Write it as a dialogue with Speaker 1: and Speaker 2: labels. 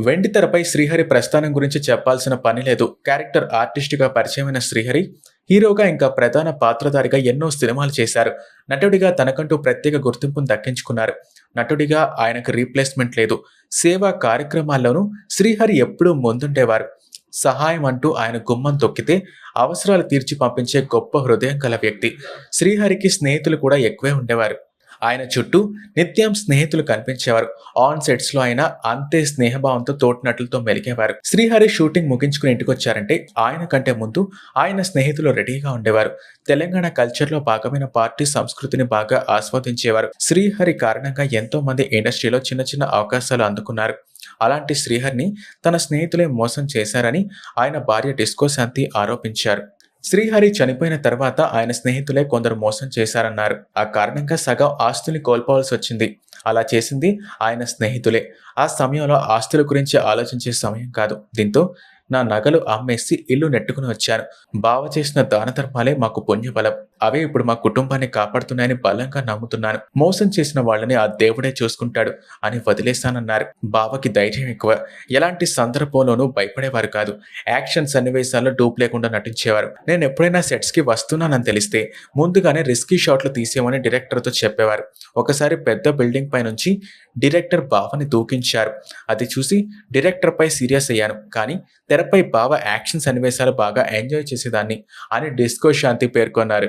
Speaker 1: వెండి తెరపై శ్రీహరి ప్రస్థానం గురించి చెప్పాల్సిన పని లేదు. క్యారెక్టర్ ఆర్టిస్ట్గా పరిచయమైన శ్రీహరి హీరోగా ఇంకా ప్రధాన పాత్రధారిగా ఎన్నో సినిమాలు చేశారు. నటుడిగా తనకంటూ ప్రత్యేక గుర్తింపును దక్కించుకున్నారు. నటుడిగా ఆయనకు రీప్లేస్మెంట్ లేదు. సేవా కార్యక్రమాల్లోనూ శ్రీహరి ఎప్పుడూ ముందుండేవారు. సహాయం అంటూ ఆయన గుమ్మం తొక్కితే అవసరాలు తీర్చి పంపించే గొప్ప హృదయం గల వ్యక్తి. శ్రీహరికి స్నేహితులు కూడా ఎక్కువే ఉండేవారు. ఆయన చుట్టూ నిత్యం స్నేహితులు కనిపించేవారు. ఆన్ సెట్స్లో ఆయన అంతే స్నేహభావంతో తోటినట్లతో మెలిగేవారు. శ్రీహరి షూటింగ్ ముగించుకుని ఇంటికి వచ్చారంటే ఆయన కంటే ముందు ఆయన స్నేహితులు రెడీగా ఉండేవారు. తెలంగాణ కల్చర్లో భాగమైన పార్టీ సంస్కృతిని బాగా ఆస్వాదించేవారు. శ్రీహరి కారణంగా ఎంతో మంది ఇండస్ట్రీలో చిన్న చిన్న అవకాశాలు అందుకున్నారు. అలాంటి శ్రీహరిని తన స్నేహితులే మోసం చేశారని ఆయన భార్య డిస్కో శాంతి ఆరోపించారు. శ్రీహరి చనిపోయిన తర్వాత ఆయన స్నేహితులే కొందరు మోసం చేశారన్నారు. ఆ కారణంగా సగం ఆస్తుల్ని కోల్పోవాల్సి వచ్చింది. అలా చేసింది ఆయన స్నేహితులే. ఆ సమయంలో ఆస్తుల గురించి ఆలోచించే సమయం కాదు. దీంతో నా నగలు అమ్మేసి ఇల్లు నెట్టుకుని వచ్చాను. బావ చేసిన దాన ధర్మాలే మాకు పుణ్యబలం. అవే ఇప్పుడు మా కుటుంబాన్ని కాపాడుతున్నాయని బలంగా నమ్ముతున్నాను. మోసం చేసిన వాళ్ళని ఆ దేవుడే చూసుకుంటాడు అని వదిలేశానన్నారు. బావకి ధైర్యం ఎక్కువ. ఎలాంటి సందర్భంలోనూ భయపడేవారు కాదు. యాక్షన్ సన్నివేశాల్లో డూప్ లేకుండా నటించేవారు. నేను ఎప్పుడైనా సెట్స్కి వస్తున్నానని తెలిస్తే ముందుగానే రిస్కీ షాట్లు తీసేయమని డైరెక్టర్తో చెప్పేవారు. ఒకసారి పెద్ద బిల్డింగ్ పై నుంచి డైరెక్టర్ బావని దూకించారు. అది చూసి డైరెక్టర్ పై సీరియస్ అయ్యాను. కానీ తెరపై బావ యాక్షన్ సన్నివేశాలు బాగా ఎంజాయ్ చేసేదాన్ని అని డిస్కో శాంతి పేర్కొన్నారు.